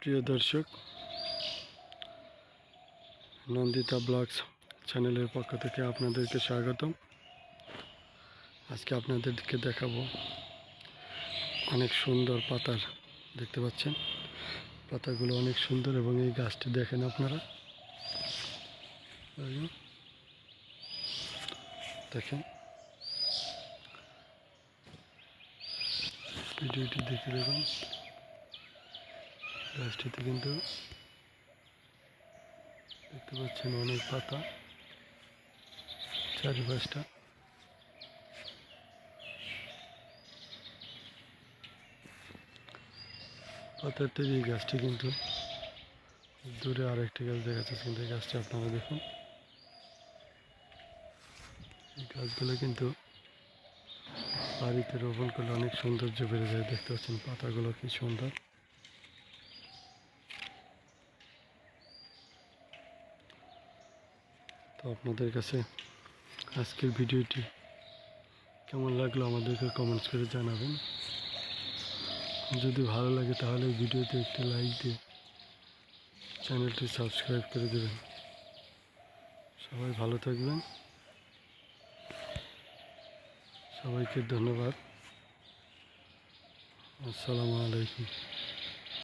প্রিয় দর্শক, নন্দিতা ব্লগস চ্যানেলের পক্ষ থেকে আপনাদেরকে স্বাগতম। আজকে আপনাদেরকে দেখাবো অনেক সুন্দর পাতার, দেখতে পাচ্ছেন? পাতাগুলো অনেক সুন্দর এবং এই গাছটি দেখেন আপনারা। দেখেন। ভিডিওটি দেখে দেখুন। গাছটিতে কিন্তু দেখতে পাচ্ছেন অনেক পাতা, চারিপাশটা। পাতার তৈরি এই গাছটি কিন্তু দূরে আরেকটি গাছ দেখা যাচ্ছে কিন্তু এই গাছটি আপনারা দেখুন। এই গাছগুলো কিন্তু বাড়িতে রোপণ করলে অনেক সৌন্দর্য বেড়ে যায়, দেখতে পাচ্ছেন পাতাগুলো কি সুন্দর। তো আপনাদের কাছে আজকের ভিডিওটি কেমন লাগল আমাদেরকে কমেন্টস করে জানাবেন। যদি ভালো লাগে তাহলে ভিডিওতে একটি লাইক দিয়ে চ্যানেলটি সাবস্ক্রাইব করে দেবেন। সবাই ভালো থাকবেন। সবাইকে ধন্যবাদ। আসসালামু আলাইকুম।